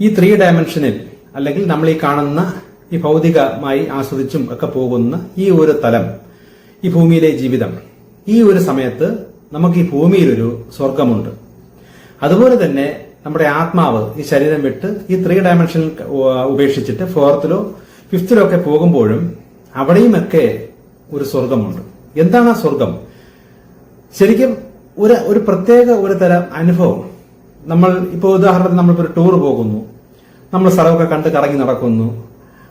ഈ ത്രീ ഡയമെൻഷനിൽ അല്ലെങ്കിൽ നമ്മൾ ഈ കാണുന്ന ഈ ഭൗതികമായി ആസ്വദിച്ചും ഒക്കെ പോകുന്ന ഈ ഒരു തലം ഈ ഭൂമിയിലെ ജീവിതം ഈ ഒരു സമയത്ത് നമുക്ക് ഈ ഭൂമിയിലൊരു സ്വർഗമുണ്ട് അതുപോലെ തന്നെ നമ്മുടെ ആത്മാവ് ഈ ശരീരം വിട്ട് ഈ ത്രീ ഡയമെൻഷനിൽ ഉപേക്ഷിച്ചിട്ട് ഫോർത്തിലോ ഫിഫ്ത്തിലോ ഒക്കെ പോകുമ്പോഴും അവിടെയുമൊക്കെ ഒരു സ്വർഗമുണ്ട് എന്താണ് ആ സ്വർഗം ശരിക്കും ഒരു ഒരു പ്രത്യേക ഒരു തരം അനുഭവം. നമ്മൾ ഇപ്പോൾ ഉദാഹരണത്തിന് നമ്മളിപ്പോൾ ഒരു ടൂർ പോകുന്നു. നമ്മൾ സ്ഥലമൊക്കെ കണ്ട് കറങ്ങി നടക്കുന്നു.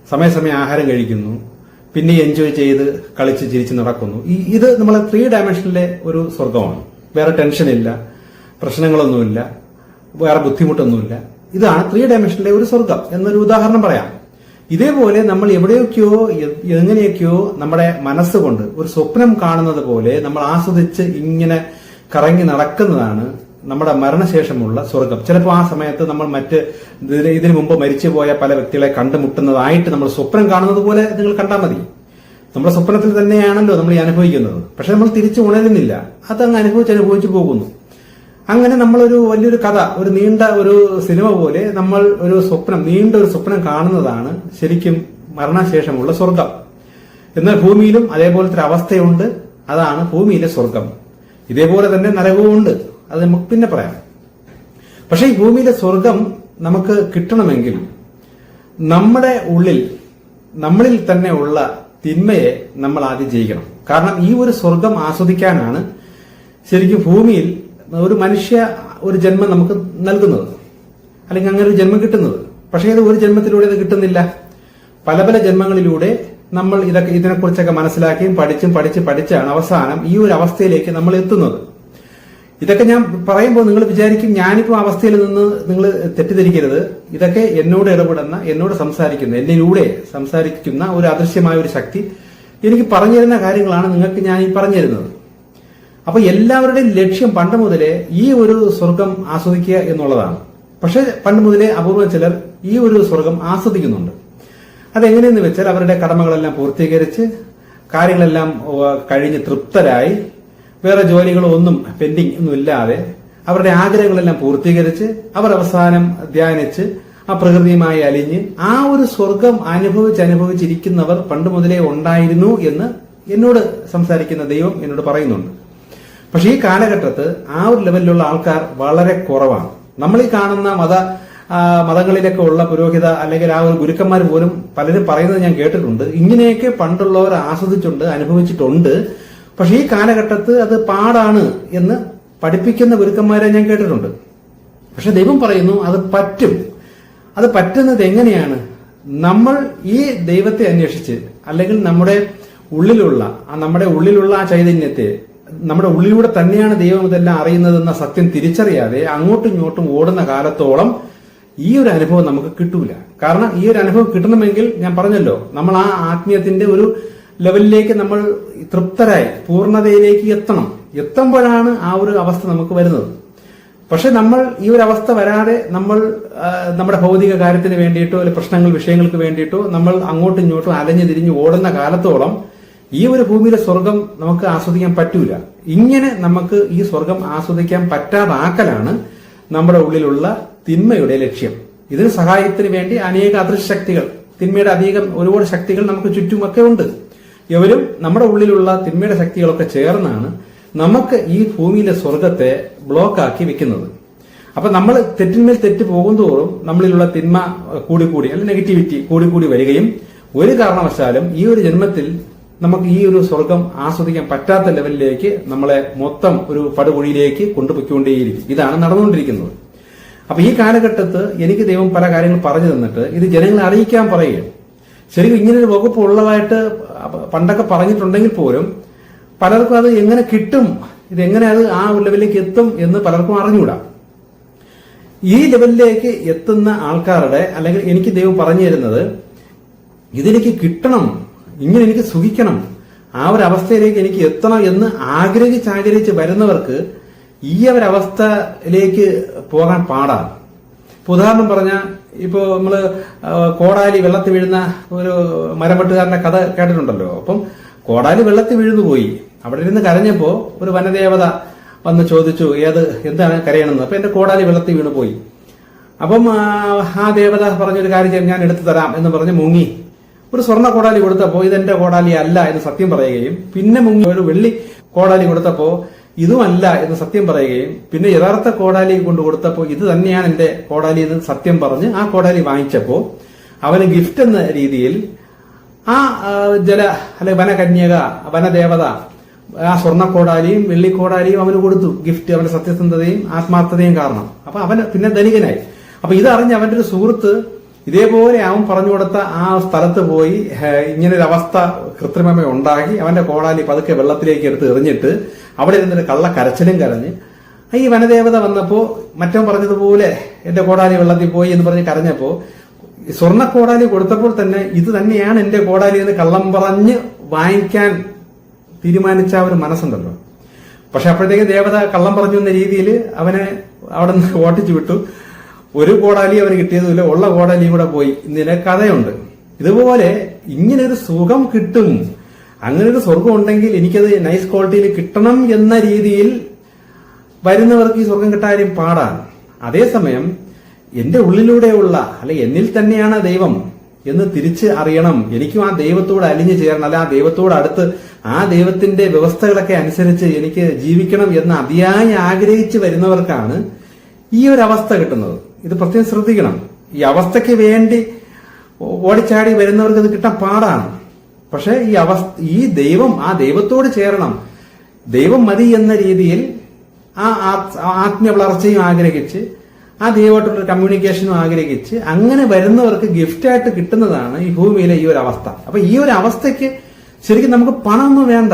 സമയസമയം ആഹാരം കഴിക്കുന്നു. പിന്നെ എൻജോയ് ചെയ്ത് കളിച്ച് ചിരിച്ച് നടക്കുന്നു. ഈ ഇത് നമ്മൾ ത്രീ ഡയമെൻഷനിലെ ഒരു സ്വർഗമാണ് വേറെ ടെൻഷനില്ല പ്രശ്നങ്ങളൊന്നുമില്ല. വേറെ ബുദ്ധിമുട്ടൊന്നുമില്ല. ഇതാണ് ത്രീ ഡയമെൻഷനിലെ ഒരു സ്വർഗം എന്നൊരു ഉദാഹരണം പറയാം. ഇതേപോലെ നമ്മൾ എവിടെയൊക്കെയോ എങ്ങനെയൊക്കെയോ നമ്മുടെ മനസ്സുകൊണ്ട് ഒരു സ്വപ്നം കാണുന്നത് പോലെ നമ്മൾ ആസ്വദിച്ച് ഇങ്ങനെ കറങ്ങി നടക്കുന്നതാണ് നമ്മുടെ മരണശേഷമുള്ള സ്വർഗം. ചിലപ്പോൾ ആ സമയത്ത് നമ്മൾ മറ്റ് ഇതിനു മുമ്പ് മരിച്ചുപോയ പല വ്യക്തികളെ കണ്ടുമുട്ടുന്നതായിട്ട് നമ്മൾ സ്വപ്നം കാണുന്നത് പോലെ നിങ്ങൾ കണ്ടാൽ മതി. നമ്മുടെ സ്വപ്നത്തിൽ തന്നെയാണല്ലോ നമ്മൾ ഈ അനുഭവിക്കുന്നത്. പക്ഷെ നമ്മൾ തിരിച്ചു ഉണരുന്നില്ല. അതങ്ങ് അനുഭവിച്ച് അനുഭവിച്ചു പോകുന്നു. അങ്ങനെ നമ്മളൊരു വലിയൊരു കഥ ഒരു നീണ്ട ഒരു സിനിമ പോലെ നമ്മൾ ഒരു സ്വപ്നം നീണ്ട ഒരു സ്വപ്നം കാണുന്നതാണ് ശരിക്കും മരണശേഷമുള്ള സ്വർഗം. എന്നാൽ ഭൂമിയിലും അതേപോലത്തെ അവസ്ഥയുണ്ട്. അതാണ് ഭൂമിയിലെ സ്വർഗം. ഇതേപോലെ തന്നെ നരകവും ഉണ്ട് അത് നമുക്ക് പിന്നെ പറയാം. പക്ഷെ ഈ ഭൂമിയിലെ സ്വർഗം നമുക്ക് കിട്ടണമെങ്കിൽ നമ്മുടെ ഉള്ളിൽ നമ്മളിൽ തന്നെ ഉള്ള തിന്മയെ നമ്മൾ ആദ്യം ജയിക്കണം. കാരണം ഈ ഒരു സ്വർഗം ആസ്വദിക്കാനാണ് ശരിക്കും ഭൂമിയിൽ ഒരു മനുഷ്യ ഒരു ജന്മം നമുക്ക് നൽകുന്നത്. അല്ലെങ്കിൽ അങ്ങനെ ഒരു ജന്മം കിട്ടുന്നത്. പക്ഷേ ഇത് ഒരു ജന്മത്തിലൂടെ ഇത് കിട്ടുന്നില്ല. പല പല ജന്മങ്ങളിലൂടെ നമ്മൾ ഇതൊക്കെ ഇതിനെക്കുറിച്ചൊക്കെ മനസ്സിലാക്കിയും പഠിച്ചും പഠിച്ച് പഠിച്ചാണ് അവസാനം ഈ ഒരു അവസ്ഥയിലേക്ക് നമ്മൾ എത്തുന്നത്. ഇതൊക്കെ ഞാൻ പറയുമ്പോൾ നിങ്ങൾ വിചാരിക്കും ഞാനിപ്പോ അവസ്ഥയിൽ നിന്ന് നിങ്ങൾ തെറ്റിദ്ധരിക്കരുത്. ഇതൊക്കെ എന്നോട് ഇടപെടുന്ന എന്നോട് സംസാരിക്കുന്ന എന്നിലൂടെ സംസാരിക്കുന്ന ഒരു അദൃശ്യമായ ഒരു ശക്തി എനിക്ക് പറഞ്ഞു തരുന്ന കാര്യങ്ങളാണ് നിങ്ങൾക്ക് ഞാൻ ഈ പറഞ്ഞു തരുന്നത് അപ്പൊ എല്ലാവരുടെയും ലക്ഷ്യം പണ്ട് മുതലേ ഈ ഒരു സ്വർഗം ആസ്വദിക്കുക എന്നുള്ളതാണ്. പക്ഷെ പണ്ട് മുതലേ അപൂർവ ചിലർ ഈ ഒരു സ്വർഗം ആസ്വദിക്കുന്നുണ്ട്. അതെങ്ങനെയെന്ന് വെച്ചാൽ അവരുടെ കടമകളെല്ലാം പൂർത്തീകരിച്ച് കാര്യങ്ങളെല്ലാം കഴിഞ്ഞ് തൃപ്തരായി. വേറെ ജോലികളോ ഒന്നും പെൻഡിങ് ഒന്നും ഇല്ലാതെ അവരുടെ ആഗ്രഹങ്ങളെല്ലാം പൂർത്തീകരിച്ച് അവർ അവസാനം ധ്യാനിച്ച് ആ പ്രകൃതിയുമായി അലിഞ്ഞ് ആ ഒരു സ്വർഗം അനുഭവിച്ച് അനുഭവിച്ചിരിക്കുന്നവർ പണ്ട് മുതലേ ഉണ്ടായിരുന്നു എന്ന് എന്നോട് സംസാരിക്കുന്ന ദൈവം എന്നോട് പറയുന്നുണ്ട്. പക്ഷേ ഈ കാലഘട്ടത്ത് ആ ഒരു ലെവലിലുള്ള ആൾക്കാർ വളരെ കുറവാണ്. നമ്മൾ ഈ കാണുന്ന മത മതങ്ങളിലൊക്കെ ഉള്ള പുരോഹിത അല്ലെങ്കിൽ ആ ഒരു ഗുരുക്കന്മാർ പോലും പലരും പറയുന്നത് ഞാൻ കേട്ടിട്ടുണ്ട്. ഇങ്ങനെയൊക്കെ പണ്ടുള്ളവർ ആസ്വദിച്ചുണ്ട് അനുഭവിച്ചിട്ടുണ്ട്. പക്ഷെ ഈ കാലഘട്ടത്ത് അത് പാടാണ് എന്ന് പഠിപ്പിക്കുന്ന ഗുരുക്കന്മാരെ ഞാൻ കേട്ടിട്ടുണ്ട്. പക്ഷെ ദൈവം പറയുന്നു അത് പറ്റും. അത് പറ്റുന്നത് എങ്ങനെയാണ്? നമ്മൾ ഈ ദൈവത്തെ അന്വേഷിച്ച് അല്ലെങ്കിൽ നമ്മുടെ ഉള്ളിലുള്ള നമ്മുടെ ഉള്ളിലുള്ള ആ ചൈതന്യത്തെ നമ്മുടെ ഉള്ളിലൂടെ തന്നെയാണ് ദൈവം ഇതെല്ലാം അറിയുന്നതെന്ന സത്യം തിരിച്ചറിയാതെ അങ്ങോട്ടും ഇങ്ങോട്ടും ഓടുന്ന കാലത്തോളം ഈ ഒരു അനുഭവം നമുക്ക് കിട്ടൂല. കാരണം ഈ ഒരു അനുഭവം കിട്ടണമെങ്കിൽ ഞാൻ പറഞ്ഞല്ലോ നമ്മൾ ആ ആത്മീയത്തിന്റെ ഒരു ലെവലിലേക്ക് നമ്മൾ തൃപ്തരായി പൂർണതയിലേക്ക് എത്തണം. എത്തുമ്പോഴാണ് ആ ഒരു അവസ്ഥ നമുക്ക് വരുന്നത്. പക്ഷെ നമ്മൾ ഈ ഒരു അവസ്ഥ വരാതെ നമ്മൾ നമ്മുടെ ഭൗതിക കാര്യത്തിന് വേണ്ടിയിട്ടോ അല്ലെങ്കിൽ പ്രശ്നങ്ങൾ വിഷയങ്ങൾക്ക് വേണ്ടിയിട്ടോ നമ്മൾ അങ്ങോട്ടും ഇങ്ങോട്ടും അലഞ്ഞു തിരിഞ്ഞ് ഓടുന്ന കാലത്തോളം ഈ ഒരു ഭൂമിയിലെ സ്വർഗം നമുക്ക് ആസ്വദിക്കാൻ പറ്റൂല. ഇങ്ങനെ നമുക്ക് ഈ സ്വർഗം ആസ്വദിക്കാൻ പറ്റാതാക്കലാണ് നമ്മുടെ ഉള്ളിലുള്ള തിന്മയുടെ ലക്ഷ്യം. ഇതിന് സഹായത്തിന് വേണ്ടി അനേക അദൃശ്യ ശക്തികൾ തിന്മയുടെ അധികം ഒരുപാട് ശക്തികൾ നമുക്ക് ചുറ്റുമൊക്കെ ഉണ്ട്. ഇവരും നമ്മുടെ ഉള്ളിലുള്ള തിന്മയുടെ ശക്തികളൊക്കെ ചേർന്നാണ് നമുക്ക് ഈ ഭൂമിയിലെ സ്വർഗത്തെ ബ്ലോക്കാക്കി വെക്കുന്നത്. അപ്പൊ നമ്മൾ തെറ്റിന്മേൽ തെറ്റ് പോകും തോറും നമ്മളിലുള്ള തിന്മ കൂടി കൂടിക്കൂടി അല്ലെങ്കിൽ നെഗറ്റിവിറ്റി കൂടിക്കൂടി വരികയും ഒരു കാരണവശാലും ഈ ഒരു ജന്മത്തിൽ നമുക്ക് ഈ ഒരു സ്വർഗം ആസ്വദിക്കാൻ പറ്റാത്ത ലെവലിലേക്ക് നമ്മളെ മൊത്തം ഒരു പടുകുഴിയിലേക്ക് കൊണ്ടുപോയിക്കൊണ്ടേയിരിക്കും. ഇതാണ് നടന്നുകൊണ്ടിരിക്കുന്നത്. അപ്പൊ ഈ കാലഘട്ടത്ത് എനിക്ക് ദൈവം പല കാര്യങ്ങൾ പറഞ്ഞു തന്നിട്ട് ഇത് ജനങ്ങളെ അറിയിക്കാൻ പറയുകയാണ്. ശരിക്കും ഇങ്ങനൊരു വകുപ്പ് ഉള്ളതായിട്ട് പണ്ടൊക്കെ പറഞ്ഞിട്ടുണ്ടെങ്കിൽ പോലും പലർക്കും അത് എങ്ങനെ കിട്ടും ഇതെങ്ങനെ അത് ആ ലെവലിലേക്ക് എത്തും എന്ന് പലർക്കും അറിഞ്ഞുകൂടാ. ഈ ലെവലിലേക്ക് എത്തുന്ന ആൾക്കാരുടെ അല്ലെങ്കിൽ എനിക്ക് ദൈവം പറഞ്ഞു തരുന്നത് ഇതെനിക്ക് കിട്ടണം ഇങ്ങനെ എനിക്ക് സുഖിക്കണം ആ ഒരു അവസ്ഥയിലേക്ക് എനിക്ക് എത്തണം എന്ന് ആഗ്രഹിച്ച് ആഗ്രഹിച്ച് വരുന്നവർക്ക് ഈ ഒരവസ്ഥയിലേക്ക് പോകാൻ പാടാണ്. ഉദാഹരണം പറഞ്ഞ ഇപ്പോ നമ്മൾ കോടാലി വെള്ളത്തിൽ വീഴുന്ന ഒരു മരംവെട്ടുകാരന്റെ കഥ കേട്ടിട്ടുണ്ടല്ലോ. അപ്പം കോടാലി വെള്ളത്തിൽ വീഴുന്നു പോയി. അവിടെ ഇരുന്ന് കരഞ്ഞപ്പോൾ ഒരു വനദേവത വന്ന് ചോദിച്ചു ഏത് എന്താണ് കരയണമെന്ന് അപ്പം എന്റെ കോടാലി വെള്ളത്തിൽ വീണു പോയി. അപ്പം ആ, ദേവത പറഞ്ഞൊരു കാര്യം ഞാൻ എടുത്തു തരാം എന്ന് പറഞ്ഞ് മുങ്ങി. ഒരു സ്വർണ കോടാലി കൊടുത്തപ്പോൾ ഇതെന്റെ കോടാലി അല്ല എന്ന് സത്യം പറയുകയും പിന്നെ മുങ്ങി ഒരു വെള്ളി കോടാലി കൊടുത്തപ്പോ ഇതുമല്ല എന്ന് സത്യം പറയുകയും പിന്നെ യഥാർത്ഥ കോടാലി കൊണ്ട് കൊടുത്തപ്പോൾ ഇത് തന്നെയാണ് എന്റെ കോടാലി എന്ന് സത്യം പറഞ്ഞ് ആ കോടാലി വാങ്ങിച്ചപ്പോൾ അവന് ഗിഫ്റ്റ് എന്ന രീതിയിൽ ആ ജല അല്ലെ വനകന്യക വനദേവത ആ സ്വർണ കോടാലിയും വെള്ളിക്കോടാലിയും അവന് കൊടുത്തു. ഗിഫ്റ്റ് അവന്റെ സത്യസന്ധതയും ആത്മാർത്ഥതയും കാരണം. അപ്പൊ അവൻ പിന്നെ ധനികനായി. അപ്പൊ ഇതറിഞ്ഞ് അവന്റെ ഒരു സുഹൃത്ത് ഇതേപോലെ അവൻ പറഞ്ഞു കൊടുത്ത ആ സ്ഥലത്ത് പോയി ഇങ്ങനെ ഒരു അവസ്ഥ കൃത്രിമമായി ഉണ്ടാക്കി അവന്റെ കോടാലി പതുക്കെ വെള്ളത്തിലേക്ക് എടുത്ത് എറിഞ്ഞിട്ട് അവിടെ ഇരുന്നൊരു കള്ള കരച്ചിലും കരഞ്ഞ് ഈ വനദേവത വന്നപ്പോൾ മറ്റവൻ പറഞ്ഞതുപോലെ എന്റെ കോടാലി വെള്ളത്തിൽ പോയി എന്ന് പറഞ്ഞ് കരഞ്ഞപ്പോൾ സ്വർണ കോടാലി കൊടുത്തപ്പോൾ തന്നെ ഇത് തന്നെയാണ് എന്റെ കോടാലി എന്ന് കള്ളം പറഞ്ഞ് വാങ്ങിക്കാൻ തീരുമാനിച്ച ഒരു മനസ്സുണ്ടല്ലോ. പക്ഷെ അപ്പോഴത്തേക്ക് ദേവത കള്ളം പറഞ്ഞു എന്ന രീതിയിൽ അവനെ അവിടെ നിന്ന് ഓട്ടിച്ചു വിട്ടു. ഒരു കോടാലി അവന് കിട്ടിയതുമില്ല. ഉള്ള കോടാലിയും കൂടെ പോയി. ഇന്നലെ കഥയുണ്ട്. ഇതുപോലെ ഇങ്ങനെ ഒരു സുഖം കിട്ടും. അങ്ങനെ ഒരു സ്വർഗം ഉണ്ടെങ്കിൽ എനിക്കത് നൈസ് ക്വാളിറ്റിയിൽ കിട്ടണം എന്ന രീതിയിൽ വരുന്നവർക്ക് ഈ സ്വർഗം കിട്ടാനും പാടാണ്. അതേസമയം എന്റെ ഉള്ളിലൂടെയുള്ള അല്ലെ എന്നിൽ തന്നെയാണ് ദൈവം എന്ന് തിരിച്ച് അറിയണം. എനിക്കും ആ ദൈവത്തോട് അലിഞ്ഞു ചേരണം. അല്ലെ ആ ദൈവത്തോട് അടുത്ത് ആ ദൈവത്തിന്റെ വ്യവസ്ഥകളൊക്കെ അനുസരിച്ച് എനിക്ക് ജീവിക്കണം എന്ന് അതിയായി ആഗ്രഹിച്ച് വരുന്നവർക്കാണ് ഈ ഒരു അവസ്ഥ കിട്ടുന്നത്. ഇത് പ്രത്യേകം ശ്രദ്ധിക്കണം. ഈ അവസ്ഥയ്ക്ക് വേണ്ടി ഓടിച്ചാടി വരുന്നവർക്ക് ഇത് കിട്ടാൻ പാടാണ്. പക്ഷെ ഈ അവസ്ഥ ഈ ദൈവം ആ ദൈവത്തോട് ചേരണം. ദൈവം മതി എന്ന രീതിയിൽ ആ ആത്- ആത്മീയ വളർച്ചയും ആഗ്രഹിച്ച് ആ ദൈവമായിട്ടുള്ള കമ്മ്യൂണിക്കേഷനും ആഗ്രഹിച്ച് അങ്ങനെ വരുന്നവർക്ക് ഗിഫ്റ്റായിട്ട് കിട്ടുന്നതാണ് ഈ ഭൂമിയിലെ ഈ ഒരു അവസ്ഥ. അപ്പൊ ഈ ഒരു അവസ്ഥയ്ക്ക് ശരിക്കും നമുക്ക് പണമൊന്നും വേണ്ട.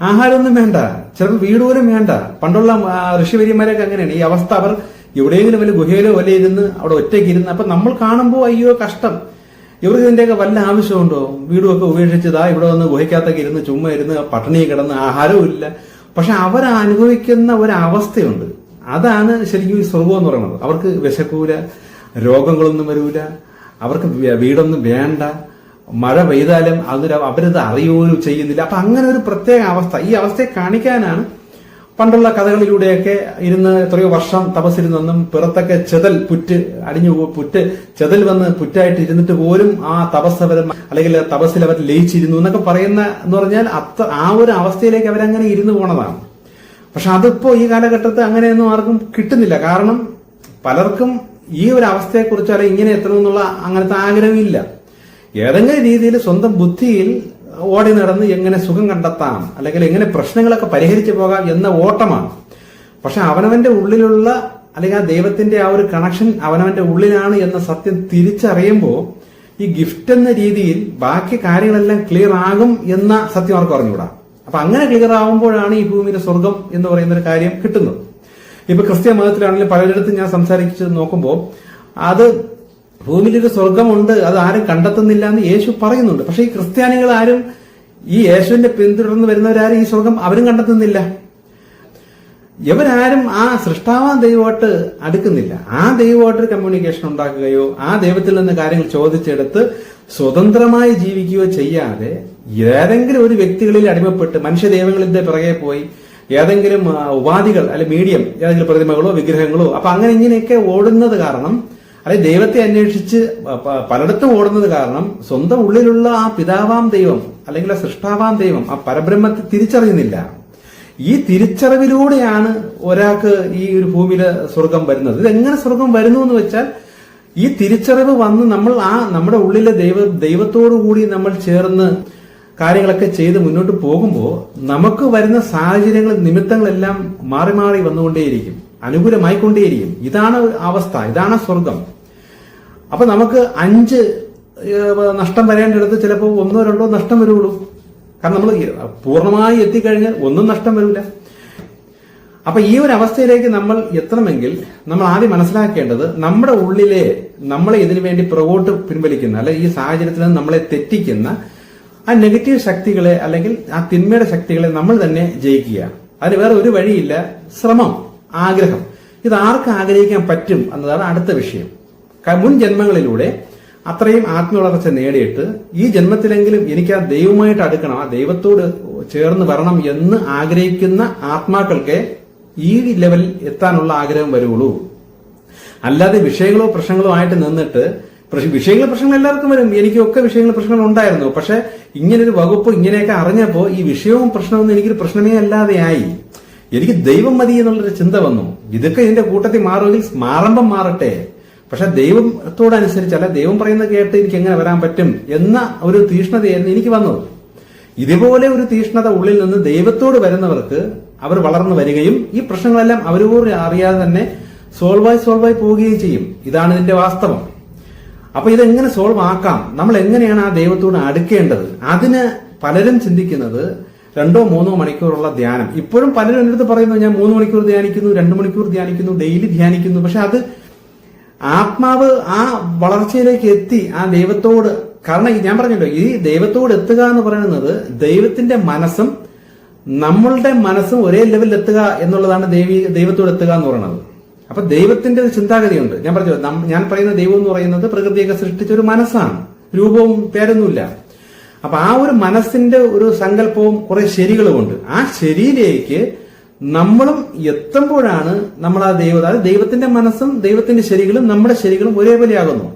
ആഹാരമൊന്നും വേണ്ട. ചിലപ്പോൾ വീട് പോലും വേണ്ട. പണ്ടുള്ള ഋഷിവര്യന്മാരൊക്കെ അങ്ങനെയാണ്. ഈ അവസ്ഥ അവർ എവിടെയെങ്കിലും വലിയ ഗുഹയിലോ വല്ല ഇരുന്ന് അവിടെ ഒറ്റയ്ക്ക് ഇരുന്ന് അപ്പൊ നമ്മൾ കാണുമ്പോൾ അയ്യോ കഷ്ടം. ഇവർക്ക് ഇതിന്റെയൊക്കെ വല്ല ആവശ്യമുണ്ടോ? വീടുമൊക്കെ ഉപേക്ഷിച്ചതാ ഇവിടെ വന്ന് ഗുഹയ്ക്കകത്തൊക്കെ ഇരുന്ന് ചുമ്മാ ഇരുന്ന് പട്ടിണി കിടന്ന് ആഹാരവും ഇല്ല പക്ഷെ അവരനുഭവിക്കുന്ന ഒരവസ്ഥയുണ്ട്. അതാണ് ശരിക്കും ഈ സ്വർഗം എന്ന് പറയുന്നത്. അവർക്ക് വിശക്കൂല രോഗങ്ങളൊന്നും വരൂല അവർക്ക് വീടൊന്നും വേണ്ട മഴ പെയ്താലും അതൊരു അവരത് അറിയുകയും ചെയ്യുന്നില്ല. അപ്പൊ അങ്ങനെ ഒരു പ്രത്യേക അവസ്ഥ. ഈ അവസ്ഥയെ കാണിക്കാനാണ് പണ്ടുള്ള കഥകളിലൂടെയൊക്കെ ഇരുന്ന് എത്രയോ വർഷം തപസ്സിരുന്നെന്നും പിറത്തൊക്കെ ചെതൽ പുറ്റ് അടിഞ്ഞു പുറ്റ് ചെതൽ വന്ന് പുറ്റായിട്ട് ഇരുന്നിട്ട് പോലും ആ തപസ് അവർ അല്ലെങ്കിൽ തപസ്സിൽ അവർ ലയിച്ചിരുന്നു എന്നൊക്കെ പറയുന്ന എന്ന് പറഞ്ഞാൽ അത്ര ആ ഒരു അവസ്ഥയിലേക്ക് അവരങ്ങനെ ഇരുന്നു പോണതാണ്. പക്ഷെ അതിപ്പോ ഈ കാലഘട്ടത്ത് അങ്ങനെയൊന്നും ആർക്കും കിട്ടുന്നില്ല. കാരണം പലർക്കും ഈ ഒരു അവസ്ഥയെക്കുറിച്ച് അല്ലെങ്കിൽ ഇങ്ങനെ എത്തണമെന്നുള്ള അങ്ങനത്തെ ആഗ്രഹമില്ല. ഏതെങ്കിലും രീതിയിൽ സ്വന്തം ബുദ്ധിയിൽ ഓടി നടന്ന് എങ്ങനെ സുഖം കണ്ടെത്താം? അല്ലെങ്കിൽ എങ്ങനെ പ്രശ്നങ്ങളൊക്കെ പരിഹരിച്ചു പോകാം എന്ന ഓട്ടമാണ്. പക്ഷെ അവനവന്റെ ഉള്ളിലുള്ള അല്ലെങ്കിൽ ആ ദൈവത്തിന്റെ ആ ഒരു കണക്ഷൻ അവനവന്റെ ഉള്ളിലാണ് എന്ന സത്യം തിരിച്ചറിയുമ്പോൾ ഈ ഗിഫ്റ്റ് എന്ന രീതിയിൽ ബാക്കി കാര്യങ്ങളെല്ലാം ക്ലിയർ ആകും എന്ന സത്യം അവർക്ക് അറിഞ്ഞുകൂടാ. അപ്പൊ അങ്ങനെ ക്ലിയർ ആവുമ്പോഴാണ് ഈ ഭൂമിയിലെ സ്വർഗം എന്ന് പറയുന്ന ഒരു കാര്യം കിട്ടുന്നത്. ഇപ്പൊ ക്രിസ്ത്യ മതത്തിലാണെങ്കിലും പലരിടത്തും ഞാൻ സംസാരിച്ച് നോക്കുമ്പോൾ അത് ഭൂമിയിലൊരു സ്വർഗമുണ്ട് അത് ആരും കണ്ടെത്തുന്നില്ല എന്ന് യേശു പറയുന്നുണ്ട്. പക്ഷെ ഈ ക്രിസ്ത്യാനികൾ ആരും ഈ യേശുവിന്റെ പിന്തുടർന്ന് വരുന്നവരാരും ഈ സ്വർഗം അവരും കണ്ടെത്തുന്നില്ല. ഇവരാരും ആ സൃഷ്ടാവാൻ ദൈവമായിട്ട് അടുക്കുന്നില്ല. ആ ദൈവമായിട്ട് കമ്മ്യൂണിക്കേഷൻ ഉണ്ടാക്കുകയോ ആ ദൈവത്തിൽ നിന്ന് കാര്യങ്ങൾ ചോദിച്ചെടുത്ത് സ്വതന്ത്രമായി ജീവിക്കുകയോ ചെയ്യാതെ ഏതെങ്കിലും ഒരു വ്യക്തികളിൽ അടിമപ്പെട്ട് മനുഷ്യ ദൈവങ്ങളിന്റെ പിറകെ പോയി ഏതെങ്കിലും ഉപാധികൾ അല്ലെ മീഡിയം ഏതെങ്കിലും പ്രതിമകളോ വിഗ്രഹങ്ങളോ അപ്പൊ അങ്ങനെ ഇങ്ങനെയൊക്കെ ഓടുന്നത് കാരണം അല്ലെ ദൈവത്തെ അന്വേഷിച്ച് പലയിടത്തും ഓടുന്നത് കാരണം സ്വന്തം ഉള്ളിലുള്ള ആ പിതാവാം ദൈവം അല്ലെങ്കിൽ ആ സൃഷ്ടാവാം ദൈവം ആ പരബ്രഹ്മത്തെ തിരിച്ചറിയുന്നില്ല. ഈ തിരിച്ചറിവിലൂടെയാണ് ഒരാൾക്ക് ഈ ഒരു ഭൂമിയിൽ സ്വർഗം വരുന്നത്. ഇത് എങ്ങനെ സ്വർഗം വരുന്നു എന്ന് വെച്ചാൽ ഈ തിരിച്ചറിവ് വന്ന് നമ്മൾ ആ നമ്മുടെ ഉള്ളിലെ ദൈവ ദൈവത്തോടു കൂടി നമ്മൾ ചേർന്ന് കാര്യങ്ങളൊക്കെ ചെയ്ത് മുന്നോട്ട് പോകുമ്പോൾ നമുക്ക് വരുന്ന സാഹചര്യങ്ങൾ നിമിത്തങ്ങളെല്ലാം മാറി മാറി വന്നുകൊണ്ടേയിരിക്കും അനുകൂലമായിക്കൊണ്ടേയിരിക്കും. ഇതാണ് അവസ്ഥ ഇതാണ് സ്വർഗം. അപ്പൊ നമുക്ക് അഞ്ച് നഷ്ടം വരേണ്ടിടത്ത് ചിലപ്പോൾ ഒന്നോ രണ്ടോ നഷ്ടം വരുള്ളൂ. കാരണം നമ്മൾ പൂർണമായി എത്തിക്കഴിഞ്ഞാൽ ഒന്നും നഷ്ടം വരില്ല അപ്പൊ ഈ ഒരു അവസ്ഥയിലേക്ക് നമ്മൾ എത്തണമെങ്കിൽ നമ്മൾ ആദ്യം മനസ്സിലാക്കേണ്ടത് നമ്മുടെ ഉള്ളിലെ നമ്മളെ ഇതിനു വേണ്ടി പുറകോട്ട് പിൻവലിക്കുന്ന അല്ലെ ഈ സാഹചര്യത്തിൽ നമ്മളെ തെറ്റിക്കുന്ന ആ നെഗറ്റീവ് ശക്തികളെ അല്ലെങ്കിൽ ആ തിന്മയുടെ ശക്തികളെ നമ്മൾ തന്നെ ജയിക്കുക. അതിന് വേറെ ഒരു വഴിയില്ല. ശ്രമം ആഗ്രഹം. ഇത് ആർക്ക് ആഗ്രഹിക്കാൻ പറ്റും എന്നതാണ് അടുത്ത വിഷയം. മുൻ ജന്മങ്ങളിലൂടെ അത്രയും ആത്മവളർച്ച നേടിയിട്ട് ഈ ജന്മത്തിലെങ്കിലും എനിക്ക് ആ ദൈവമായിട്ട് അടുക്കണം ആ ദൈവത്തോട് ചേർന്ന് വരണം എന്ന് ആഗ്രഹിക്കുന്ന ആത്മാക്കൾക്ക് ഈ ലെവലിൽ എത്താനുള്ള ആഗ്രഹം വരുള്ളൂ അല്ലാതെ വിഷയങ്ങളോ പ്രശ്നങ്ങളോ ആയിട്ട് നിന്നിട്ട് വിഷയങ്ങൾ പ്രശ്നങ്ങൾ എല്ലാവർക്കും വരും. എനിക്കൊക്കെ വിഷയങ്ങൾ പ്രശ്നങ്ങൾ ഉണ്ടായിരുന്നു. പക്ഷെ ഇങ്ങനൊരു വകുപ്പ് ഇങ്ങനെയൊക്കെ അറിഞ്ഞപ്പോൾ ഈ വിഷയവും പ്രശ്നവും എനിക്കൊരു പ്രശ്നമേ അല്ലാതെയായി എനിക്ക് ദൈവം മതി എന്നുള്ളൊരു ചിന്ത വന്നു. ഇതൊക്കെ എന്റെ കൂട്ടത്തിൽ മാറുമെങ്കിൽ മാറുമ്പം മാറട്ടെ. പക്ഷെ ദൈവത്തോടനുസരിച്ചല്ല ദൈവം പറയുന്നത് കേട്ട് എനിക്ക് എങ്ങനെ വരാൻ പറ്റും എന്ന ഒരു തീഷ്ണതയായിരുന്നു എനിക്ക് വന്നത്. ഇതുപോലെ ഒരു തീഷ്ണത ഉള്ളിൽ നിന്ന് ദൈവത്തോട് വരുന്നവർക്ക് അവർ വളർന്നു വരികയും ഈ പ്രശ്നങ്ങളെല്ലാം അവരോട് അറിയാതെ തന്നെ സോൾവായി സോൾവായി പോവുകയും ചെയ്യും. ഇതാണ് ഇതിന്റെ വാസ്തവം. അപ്പൊ ഇതെങ്ങനെ സോൾവ് ആക്കാം? നമ്മൾ എങ്ങനെയാണ് ആ ദൈവത്തോട് അടുക്കേണ്ടത്? അതിന് പലരും ചിന്തിക്കുന്നത് രണ്ടോ മൂന്നോ മണിക്കൂറുള്ള ധ്യാനം. ഇപ്പോഴും പലരും എന്റെ അടുത്ത് പറയുന്നു ഞാൻ മൂന്ന് മണിക്കൂർ ധ്യാനിക്കുന്നു രണ്ട് മണിക്കൂർ ധ്യാനിക്കുന്നു ഡെയിലി ധ്യാനിക്കുന്നു. പക്ഷെ അത് ആത്മാവ് ആ വളർച്ചയിലേക്ക് എത്തി ആ ദൈവത്തോട് കാരണം ഞാൻ പറഞ്ഞല്ലോ ഈ ദൈവത്തോട് എത്തുക എന്ന് പറയുന്നത് ദൈവത്തിന്റെ മനസ്സും നമ്മളുടെ മനസ്സും ഒരേ ലെവലിൽ എത്തുക എന്നുള്ളതാണ് ദൈവി ദൈവത്തോട് എത്തുക എന്ന് പറയുന്നത്. അപ്പൊ ദൈവത്തിന്റെ ചിന്താഗതിയുണ്ട്. ഞാൻ പറഞ്ഞു ഞാൻ പറയുന്ന ദൈവം എന്ന് പറയുന്നത് പ്രകൃതിയൊക്കെ സൃഷ്ടിച്ച ഒരു മനസ്സാണ്. രൂപവും പേരൊന്നുമില്ല. അപ്പൊ ആ ഒരു മനസ്സിന്റെ ഒരു സങ്കല്പവും കുറെ ശരികളുമുണ്ട്. ആ ശരിയിലേക്ക് നമ്മളും എത്തുമ്പോഴാണ് നമ്മൾ ആ ദൈവം അതായത് ദൈവത്തിന്റെ മനസ്സും ദൈവത്തിന്റെ ശരികളും നമ്മുടെ ശരികളും ഒരേപോലെ ആകുന്നു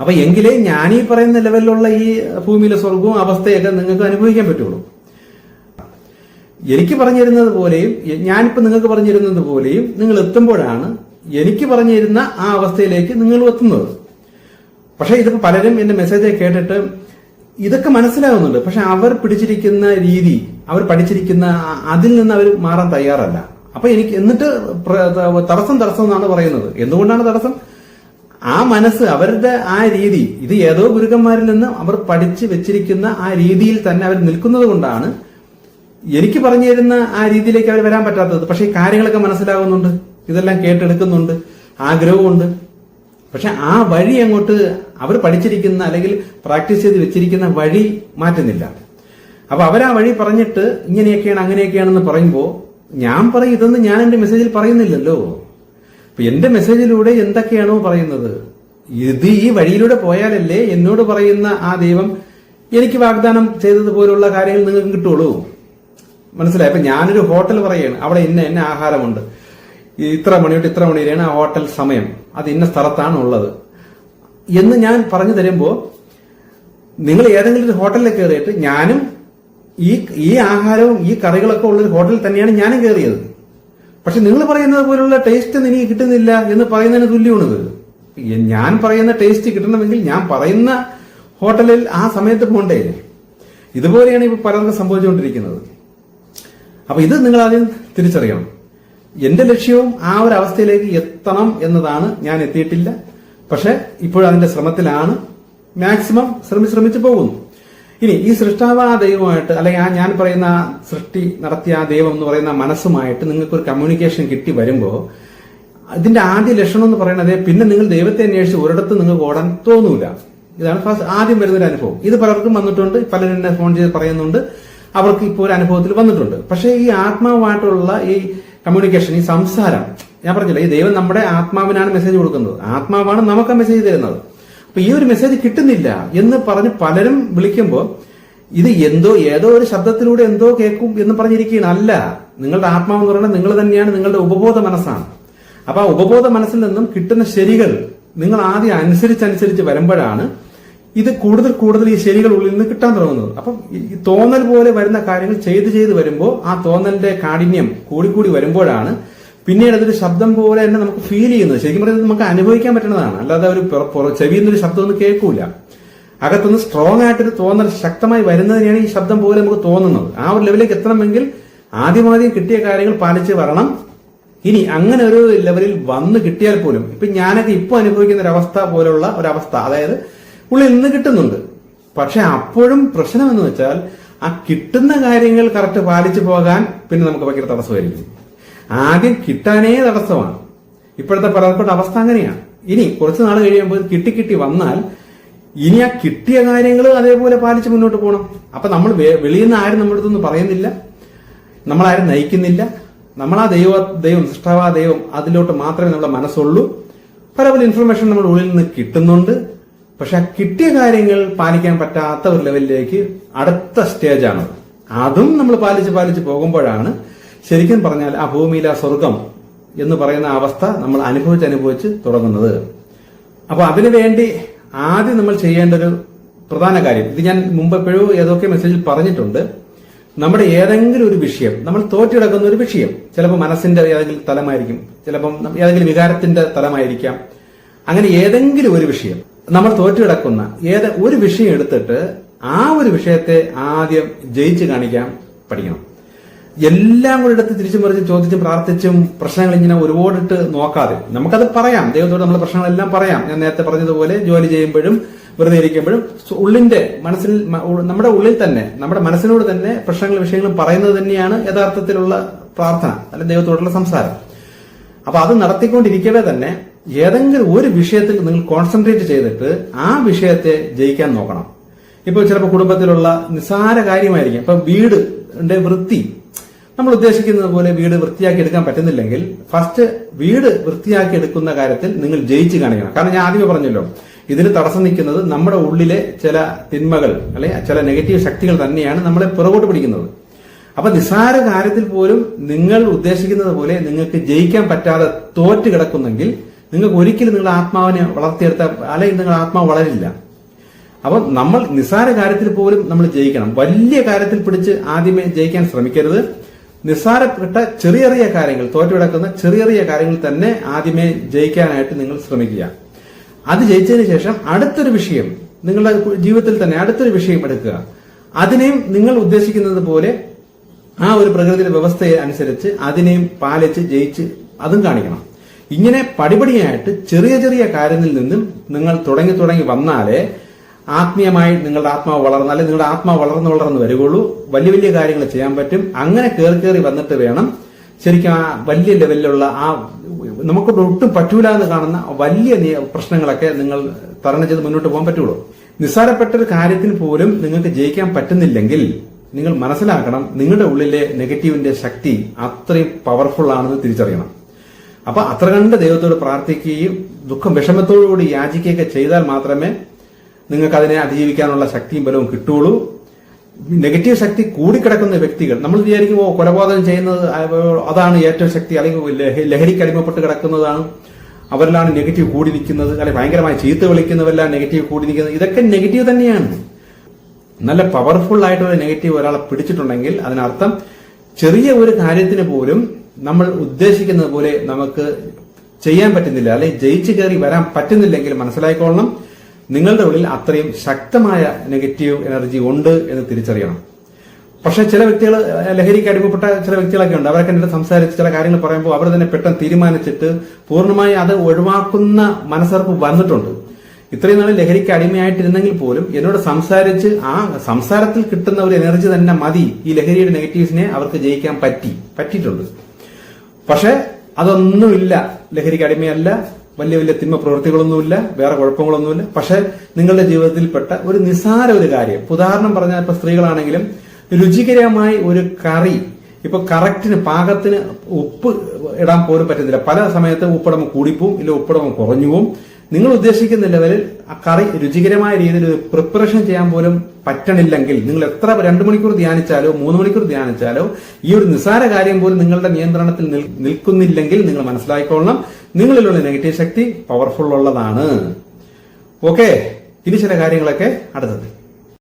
അപ്പൊ എങ്കിലേ ഞാൻ ഈ പറയുന്ന ലെവലിലുള്ള ഈ ഭൂമിയിലെ സ്വർഗവും അവസ്ഥയൊക്കെ നിങ്ങൾക്ക് അനുഭവിക്കാൻ പറ്റുള്ളൂ. എനിക്ക് പറഞ്ഞിരുന്നത് പോലെയും ഞാനിപ്പോ നിങ്ങൾക്ക് പറഞ്ഞിരുന്നത് പോലെയും നിങ്ങൾ എത്തുമ്പോഴാണ് എനിക്ക് പറഞ്ഞിരുന്ന ആ അവസ്ഥയിലേക്ക് നിങ്ങൾ എത്തുന്നത്. പക്ഷേ ഇതിപ്പോ പലരും എന്റെ മെസ്സേജ് കേട്ടിട്ട് ഇതൊക്കെ മനസ്സിലാവുന്നുണ്ട് പക്ഷെ അവർ പിടിച്ചിരിക്കുന്ന രീതി അവർ പഠിച്ചിരിക്കുന്ന അതിൽ നിന്ന് അവർ മാറാൻ തയ്യാറല്ല. അപ്പൊ എനിക്ക് എന്നിട്ട് തടസ്സം തടസ്സം എന്നാണ് പറയുന്നത്. എന്തുകൊണ്ടാണ് തടസ്സം? ആ മനസ്സ് അവരുടെ ആ രീതി ഇത് ഏതോ ഗുരുക്കന്മാരിൽ നിന്ന് അവർ പഠിച്ച് വെച്ചിരിക്കുന്ന ആ രീതിയിൽ തന്നെ അവർ നിൽക്കുന്നത് കൊണ്ടാണ് എനിക്ക് പറഞ്ഞു തരുന്ന ആ രീതിയിലേക്ക് അവർ വരാൻ പറ്റാത്തത്. പക്ഷേ കാര്യങ്ങളൊക്കെ മനസ്സിലാകുന്നുണ്ട്. ഇതെല്ലാം കേട്ടെടുക്കുന്നുണ്ട്. ആഗ്രഹമുണ്ട്. പക്ഷെ ആ വഴി അങ്ങോട്ട് അവർ പഠിച്ചിരിക്കുന്ന അല്ലെങ്കിൽ പ്രാക്ടീസ് ചെയ്ത് വെച്ചിരിക്കുന്ന വഴി മാറ്റുന്നില്ല. അപ്പൊ അവരാ വഴി പറഞ്ഞിട്ട് ഇങ്ങനെയൊക്കെയാണ് അങ്ങനെയൊക്കെയാണെന്ന് പറയുമ്പോൾ ഞാൻ പറയും ഇതൊന്നും ഞാൻ എന്റെ മെസ്സേജിൽ പറയുന്നില്ലല്ലോ. അപ്പൊ എന്റെ മെസ്സേജിലൂടെ എന്തൊക്കെയാണോ പറയുന്നത്? ഇത് ഈ വഴിയിലൂടെ പോയാലല്ലേ എന്നോട് പറയുന്ന ആ ദൈവം എനിക്ക് വാഗ്ദാനം ചെയ്തതുപോലുള്ള കാര്യങ്ങൾ നിങ്ങൾക്ക് കിട്ടുള്ളൂ. മനസ്സിലായി? അപ്പൊ ഞാനൊരു ഹോട്ടൽ പറയുകയാണ് അവിടെ ഇന്ന ഇന്ന ആഹാരമുണ്ട്. ഇത്ര മണി തൊട്ട് ഇത്ര മണി വരെയാണ് ആ ഹോട്ടൽ സമയം. അത് ഇന്ന സ്ഥലത്താണ് ഉള്ളത് എന്ന് ഞാൻ പറഞ്ഞു തരുമ്പോൾ നിങ്ങൾ ഏതെങ്കിലും ഒരു ഹോട്ടലിൽ കയറിയിട്ട് ഞാനും ഈ ഈ ആഹാരവും ഈ കറികളൊക്കെ ഉള്ള ഹോട്ടലിൽ തന്നെയാണ് ഞാനും കയറിയത് പക്ഷെ നിങ്ങൾ പറയുന്നത് പോലുള്ള ടേസ്റ്റ് എനിക്ക് കിട്ടുന്നില്ല എന്ന് പറയുന്നതിന് തുല്യമാണിത്. ഞാൻ പറയുന്ന ടേസ്റ്റ് കിട്ടണമെങ്കിൽ ഞാൻ പറയുന്ന ഹോട്ടലിൽ ആ സമയത്ത് പോണ്ടേ? ഇതുപോലെയാണ് ഇപ്പൊ പലർക്കും സംഭവിച്ചുകൊണ്ടിരിക്കുന്നത്. അപ്പൊ ഇത് നിങ്ങൾ ആദ്യം തിരിച്ചറിയണം. എന്റെ ലക്ഷ്യവും ആ ഒരു അവസ്ഥയിലേക്ക് എത്തണം എന്നതാണ് ഞാൻ എത്തിയിട്ടില്ല. പക്ഷെ ഇപ്പോഴതിന്റെ ശ്രമത്തിലാണ്. മാക്സിമം ശ്രമിച്ച് ശ്രമിച്ചു പോകുന്നു. ഇനി ഈ സൃഷ്ടാവ് ദൈവമായിട്ട് അല്ലെങ്കിൽ ആ ഞാൻ പറയുന്ന സൃഷ്ടി നടത്തിയ ആ ദൈവം എന്ന് പറയുന്ന മനസ്സുമായിട്ട് നിങ്ങൾക്കൊരു കമ്മ്യൂണിക്കേഷൻ കിട്ടി വരുമ്പോൾ ഇതിന്റെ ആദ്യ ലക്ഷണം എന്ന് പറയുന്നത് പിന്നെ നിങ്ങൾ ദൈവത്തെ അന്വേഷിച്ച് ഒരിടത്ത് നിങ്ങൾക്ക് ഓടാൻ തോന്നൂല. ഇതാണ് ഫസ്റ്റ് ആദ്യം വരുന്നൊരു അനുഭവം. ഇത് പലർക്കും വന്നിട്ടുണ്ട് പലരും എന്നെ ഫോൺ ചെയ്ത് പറയുന്നുണ്ട്. അവർക്ക് ഇപ്പോൾ ഒരു അനുഭവത്തിൽ വന്നിട്ടുണ്ട്. പക്ഷേ ഈ ആത്മാവുമായിട്ടുള്ള ഈ കമ്മ്യൂണിക്കേഷൻ ഈ സംസാരം ഞാൻ പറഞ്ഞില്ല ഈ ദൈവം നമ്മുടെ ആത്മാവിനാണ് മെസ്സേജ് കൊടുക്കുന്നത്. ആത്മാവാണ് നമുക്ക് മെസ്സേജ് തരുന്നത്. അപ്പൊ ഈ ഒരു മെസ്സേജ് കിട്ടുന്നില്ല എന്ന് പറഞ്ഞ് പലരും വിളിക്കുമ്പോൾ ഇത് എന്തോ ഏതോ ഒരു ശബ്ദത്തിലൂടെ എന്തോ കേൾക്കും എന്ന് പറഞ്ഞിരിക്കുകയാണ്. അല്ല നിങ്ങളുടെ ആത്മാവ് എന്ന് പറയുന്നത് നിങ്ങൾ തന്നെയാണ് നിങ്ങളുടെ ഉപബോധ മനസ്സാണ്. അപ്പൊ ആ ഉപബോധ മനസ്സിൽ നിന്നും കിട്ടുന്ന ശരികൾ നിങ്ങൾ ആദ്യം അനുസരിച്ചനുസരിച്ച് വരുമ്പോഴാണ് ഇത് കൂടുതൽ കൂടുതൽ ഈ ശരികൾ ഉള്ളിൽ നിന്ന് കിട്ടാൻ തുടങ്ങുന്നത്. അപ്പം ഈ തോന്നൽ പോലെ വരുന്ന കാര്യങ്ങൾ ചെയ്ത് ചെയ്ത് വരുമ്പോൾ ആ തോന്നലിന്റെ കാഠിന്യം കൂടിക്കൂടി വരുമ്പോഴാണ് പിന്നീട് അതൊരു ശബ്ദം പോലെ തന്നെ നമുക്ക് ഫീൽ ചെയ്യുന്നത്. ശരിക്കും പറയുന്നത് നമുക്ക് അനുഭവിക്കാൻ പറ്റുന്നതാണ്. അല്ലാതെ ഒരു ചെവിയിൽ നിന്നൊരു ശബ്ദം ഒന്നും കേൾക്കൂല. അകത്തുനിന്ന് സ്ട്രോങ് ആയിട്ടൊരു തോന്നൽ ശക്തമായി വരുന്നതിനാണ് ഈ ശബ്ദം പോലെ നമുക്ക് തോന്നുന്നത്. ആ ഒരു ലെവലിലേക്ക് എത്തണമെങ്കിൽ ആദ്യമാദ്യം കിട്ടിയ കാര്യങ്ങൾ പാലിച്ച് വരണം. ഇനി അങ്ങനെ ഒരു ലെവലിൽ വന്ന് കിട്ടിയാൽ പോലും ഇപ്പൊ ഞാനൊക്കെ ഇപ്പൊ അനുഭവിക്കുന്ന ഒരു അവസ്ഥ പോലുള്ള ഒരവസ്ഥ അതായത് ഉള്ളിൽ നിന്ന് കിട്ടുന്നുണ്ട്. പക്ഷെ അപ്പോഴും പ്രശ്നം എന്ന് വെച്ചാൽ ആ കിട്ടുന്ന കാര്യങ്ങൾ കറക്റ്റ് പാലിച്ചു പോകാൻ പിന്നെ നമുക്ക് ഭയങ്കര തടസ്സമായിരിക്കും. ആദ്യം കിട്ടാനേ തടസ്സമാണ്. ഇപ്പോഴത്തെ പലർക്കും അവസ്ഥ അങ്ങനെയാണ്. ഇനി കുറച്ച് നാൾ കഴിയുമ്പോൾ കിട്ടി കിട്ടി വന്നാൽ ഇനി ആ കിട്ടിയ കാര്യങ്ങൾ അതേപോലെ പാലിച്ച് മുന്നോട്ട് പോകണം. അപ്പൊ നമ്മൾ വെളിയിൽ നിന്ന് ആരും നമ്മുടെ അടുത്തൊന്നും പറയുന്നില്ല. നമ്മളാരും നയിക്കുന്നില്ല. നമ്മൾ ആ ദൈവ ദൈവം സൃഷ്ടാവാ ദൈവം അതിലോട്ട് മാത്രമേ നമ്മുടെ മനസ്സുള്ളൂ. പല പല ഇൻഫർമേഷൻ നമ്മുടെ ഉള്ളിൽ നിന്ന് കിട്ടുന്നുണ്ട്. പക്ഷെ ആ കിട്ടിയ കാര്യങ്ങൾ പാലിക്കാൻ പറ്റാത്ത ഒരു ലെവലിലേക്ക് അടുത്ത സ്റ്റേജാണ് അതും നമ്മൾ പാലിച്ച് പാലിച്ച് പോകുമ്പോഴാണ് ശരിക്കും പറഞ്ഞാൽ ആ ഭൂമിയിലെ സ്വർഗം എന്ന് പറയുന്ന അവസ്ഥ നമ്മൾ അനുഭവിച്ച് അനുഭവിച്ച് തുടങ്ങുന്നത്. അപ്പോൾ അതിനുവേണ്ടി ആദ്യം നമ്മൾ ചെയ്യേണ്ട ഒരു പ്രധാന കാര്യം. ഇത് ഞാൻ മുമ്പ് എപ്പോഴും ഏതൊക്കെ മെസ്സേജിൽ പറഞ്ഞിട്ടുണ്ട്. നമ്മുടെ ഏതെങ്കിലും ഒരു വിഷയം നമ്മൾ തോറ്റിടക്കുന്ന ഒരു വിഷയം ചിലപ്പോൾ മനസ്സിന്റെ ഏതെങ്കിലും തലമായിരിക്കും ചിലപ്പം ഏതെങ്കിലും വികാരത്തിന്റെ തലമായിരിക്കാം. അങ്ങനെ ഏതെങ്കിലും ഒരു വിഷയം നമ്മൾ തോറ്റിടക്കുന്ന ഏത് ഒരു വിഷയം എടുത്തിട്ട് ആ ഒരു വിഷയത്തെ ആദ്യം ജയിച്ചു കാണിക്കാൻ പഠിക്കണം. എല്ലാം കൂടെ എടുത്ത് തിരിച്ചു മറിച്ച് ചോദിച്ചും പ്രാർത്ഥിച്ചും പ്രശ്നങ്ങൾ ഇങ്ങനെ ഒരുപാടിട്ട് നോക്കാതെ. നമുക്കത് പറയാം. ദൈവത്തോട് നമ്മൾ പ്രശ്നങ്ങളെല്ലാം പറയാം. ഞാൻ നേരത്തെ പറഞ്ഞതുപോലെ ജോലി ചെയ്യുമ്പോഴും വെറുതെ ഇരിക്കുമ്പോഴും ഉള്ളിന്റെ മനസ്സിൽ നമ്മുടെ ഉള്ളിൽ തന്നെ നമ്മുടെ മനസ്സിനോട് തന്നെ പ്രശ്നങ്ങളും വിഷയങ്ങളും പറയുന്നത് തന്നെയാണ് യഥാർത്ഥത്തിലുള്ള പ്രാർത്ഥന അല്ലെ ദൈവത്തോടുള്ള സംസാരം. അപ്പൊ അത് നടത്തിക്കൊണ്ടിരിക്കവേ തന്നെ ഏതെങ്കിലും ഒരു വിഷയത്തിൽ നിങ്ങൾ കോൺസെൻട്രേറ്റ് ചെയ്തിട്ട് ആ വിഷയത്തെ ജയിക്കാൻ നോക്കണം. ഇപ്പൊ ചിലപ്പോൾ കുടുംബത്തിലുള്ള നിസ്സാര കാര്യമായിരിക്കും. ഇപ്പൊ വീട് വൃത്തി നമ്മൾ ഉദ്ദേശിക്കുന്നത് പോലെ വീട് വൃത്തിയാക്കി എടുക്കാൻ പറ്റുന്നില്ലെങ്കിൽ ഫസ്റ്റ് വീട് വൃത്തിയാക്കി എടുക്കുന്ന കാര്യത്തിൽ നിങ്ങൾ ജയിച്ചു കാണിക്കണം. കാരണം ഞാൻ ആദ്യമേ പറഞ്ഞല്ലോ ഇതിന് തടസ്സം നിൽക്കുന്നത് നമ്മുടെ ഉള്ളിലെ ചില തിന്മകൾ അല്ലെ ചില നെഗറ്റീവ് ശക്തികൾ തന്നെയാണ് നമ്മളെ പുറകോട്ട് പിടിക്കുന്നത്. അപ്പൊ നിസ്സാര കാര്യത്തിൽ പോലും നിങ്ങൾ ഉദ്ദേശിക്കുന്നത് പോലെ നിങ്ങൾക്ക് ജയിക്കാൻ പറ്റാതെ തോറ്റ് കിടക്കുന്നെങ്കിൽ നിങ്ങൾക്ക് ഒരിക്കലും നിങ്ങൾ ആത്മാവിനെ വളർത്തിയെടുത്ത അല്ലെങ്കിൽ നിങ്ങൾ ആത്മാവ് വളരില്ല. അപ്പം നമ്മൾ നിസ്സാര കാര്യത്തിൽ പോലും നമ്മൾ ജയിക്കണം. വലിയ കാര്യത്തിൽ പിടിച്ച് ആദ്യമേ ജയിക്കാൻ ശ്രമിക്കരുത്. നിസ്സാരപ്പെട്ട ചെറിയ ചെറിയ കാര്യങ്ങൾ തോറ്റു കിടക്കുന്ന ചെറിയ ചെറിയ കാര്യങ്ങൾ തന്നെ ആദ്യമേ ജയിക്കാനായിട്ട് നിങ്ങൾ ശ്രമിക്കുക. അത് ജയിച്ചതിന് ശേഷം അടുത്തൊരു വിഷയം നിങ്ങളുടെ ജീവിതത്തിൽ തന്നെ അടുത്തൊരു വിഷയം എടുക്കുക. അതിനെയും നിങ്ങൾ ഉദ്ദേശിക്കുന്നത് പോലെ ആ ഒരു പ്രകൃതിയുടെ വ്യവസ്ഥയെ അനുസരിച്ച് അതിനെയും പാലിച്ച് ജയിച്ച് അതും കാണിക്കണം. ഇങ്ങനെ പടിപടിയായിട്ട് ചെറിയ ചെറിയ കാര്യങ്ങളിൽ നിന്നും നിങ്ങൾ തുടങ്ങി തുടങ്ങി വന്നാലേ ആത്മീയമായി നിങ്ങളുടെ ആത്മാവ് വളർന്നാൽ നിങ്ങളുടെ ആത്മാവ് വളർന്ന് വളർന്ന് വരികയുള്ളൂ. വലിയ വലിയ കാര്യങ്ങൾ ചെയ്യാൻ പറ്റും. അങ്ങനെ കയറി കയറി വന്നിട്ട് വേണം ശരിക്കും ആ വലിയ ലെവലിലുള്ള ആ നമുക്ക് ഒട്ടും പറ്റൂല എന്ന് കാണുന്ന വലിയ പ്രശ്നങ്ങളൊക്കെ നിങ്ങൾ തരണം ചെയ്ത് മുന്നോട്ട് പോകാൻ പറ്റുള്ളൂ. നിസ്സാരപ്പെട്ട ഒരു കാര്യത്തിന് പോലും നിങ്ങൾക്ക് ജയിക്കാൻ പറ്റുന്നില്ലെങ്കിൽ നിങ്ങൾ മനസ്സിലാക്കണം നിങ്ങളുടെ ഉള്ളിലെ നെഗറ്റീവിന്റെ ശക്തി അത്രയും പവർഫുൾ ആണെന്ന് തിരിച്ചറിയണം. അപ്പൊ അത്ര കണ്ട് ദൈവത്തോട് പ്രാർത്ഥിക്കുകയും ദുഃഖം വിഷമത്തോടുകൂടി യാചിക്കുകയൊക്കെ ചെയ്താൽ മാത്രമേ നിങ്ങൾക്ക് അതിനെ അതിജീവിക്കാനുള്ള ശക്തിയും ബലവും കിട്ടുള്ളൂ. നെഗറ്റീവ് ശക്തി കൂടിക്കിടക്കുന്ന വ്യക്തികൾ നമ്മൾ വിചാരിക്കുമ്പോൾ കൊലപാതകം ചെയ്യുന്നത് അതാണ് ഏറ്റവും ശക്തി അല്ലെങ്കിൽ ലഹ- ലഹരിക്ക് അടിമപ്പെട്ട് കിടക്കുന്നതാണ്. അവരിലാണ് നെഗറ്റീവ് കൂടി നിൽക്കുന്നത് അല്ലെങ്കിൽ ഭയങ്കരമായി ചീത്ത വിളിക്കുന്നവരെല്ലാം നെഗറ്റീവ് കൂടി നിൽക്കുന്നത് ഇതൊക്കെ നെഗറ്റീവ് തന്നെയാണ്. നല്ല പവർഫുൾ ആയിട്ടുള്ള നെഗറ്റീവ് ഒരാളെ പിടിച്ചിട്ടുണ്ടെങ്കിൽ അതിനർത്ഥം ചെറിയ ഒരു കാര്യത്തിന് പോലും നമ്മൾ ഉദ്ദേശിക്കുന്നത് പോലെ നമുക്ക് ചെയ്യാൻ പറ്റുന്നില്ല അല്ലെങ്കിൽ ജയിച്ചു കയറി വരാൻ പറ്റുന്നില്ലെങ്കിൽ മനസ്സിലായിക്കൊള്ളണം. നിങ്ങളുടെ ഉള്ളിൽ അത്രയും ശക്തമായ നെഗറ്റീവ് എനർജി ഉണ്ട് എന്ന് തിരിച്ചറിയണം. പക്ഷെ ചില വ്യക്തികൾ ലഹരിക്ക് അടിമപ്പെട്ട ചില വ്യക്തികളൊക്കെ ഉണ്ട്. അവരൊക്കെ എന്നിട്ട് സംസാരിച്ച് ചില കാര്യങ്ങൾ പറയുമ്പോൾ അവർ തന്നെ പെട്ടെന്ന് തീരുമാനിച്ചിട്ട് പൂർണമായി അത് ഒഴിവാക്കുന്ന മനസ്സർപ്പ് വന്നിട്ടുണ്ട്. ഇത്രയും നാൾ ലഹരിക്ക് അടിമയായിട്ടിരുന്നെങ്കിൽ പോലും എന്നോട് സംസാരിച്ച് ആ സംസാരത്തിൽ കിട്ടുന്ന ഒരു എനർജി തന്നെ മതി. ഈ ലഹരിയുടെ നെഗറ്റീവ്സിനെ അവർക്ക് ജയിക്കാൻ പറ്റി പറ്റിയിട്ടുണ്ട്. പക്ഷെ അതൊന്നുമില്ല. ലഹരിക്ക് അടിമയല്ല. വലിയ വലിയ തിന്മ പ്രവൃത്തികളൊന്നുമില്ല വേറെ കുഴപ്പങ്ങളൊന്നുമില്ല. പക്ഷെ നിങ്ങളുടെ ജീവിതത്തിൽപ്പെട്ട ഒരു നിസ്സാര ഒരു കാര്യം. ഉദാഹരണം പറഞ്ഞാൽ ഇപ്പൊ സ്ത്രീകളാണെങ്കിലും രുചികരമായി ഒരു കറി ഇപ്പൊ കറക്റ്റിന് പാകത്തിന് ഉപ്പ് ഇടാൻ പോലും പറ്റുന്നില്ല. പല സമയത്ത് ഉപ്പടമ കൂടിപ്പോവും ഇല്ല ഉപ്പടമ കുറഞ്ഞു പോവും. നിങ്ങൾ ഉദ്ദേശിക്കുന്ന ലെവലിൽ ആ കറി രുചികരമായ രീതിയിൽ പ്രിപ്പറേഷൻ ചെയ്യാൻ പോലും പറ്റണില്ലെങ്കിൽ നിങ്ങൾ എത്ര രണ്ടു മണിക്കൂർ ധ്യാനിച്ചാലോ മൂന്ന് മണിക്കൂർ ധ്യാനിച്ചാലോ ഈ ഒരു നിസ്സാര കാര്യം പോലും നിങ്ങളുടെ നിയന്ത്രണത്തിൽ നിൽക്കുന്നില്ലെങ്കിൽ നിങ്ങൾ മനസ്സിലാക്കിക്കൊള്ളണം നിങ്ങളിലുള്ള നെഗറ്റീവ് ശക്തി പവർഫുൾ ഉള്ളതാണ്. ഓക്കെ ഇനി ചില കാര്യങ്ങളൊക്കെ അടുത്തത്.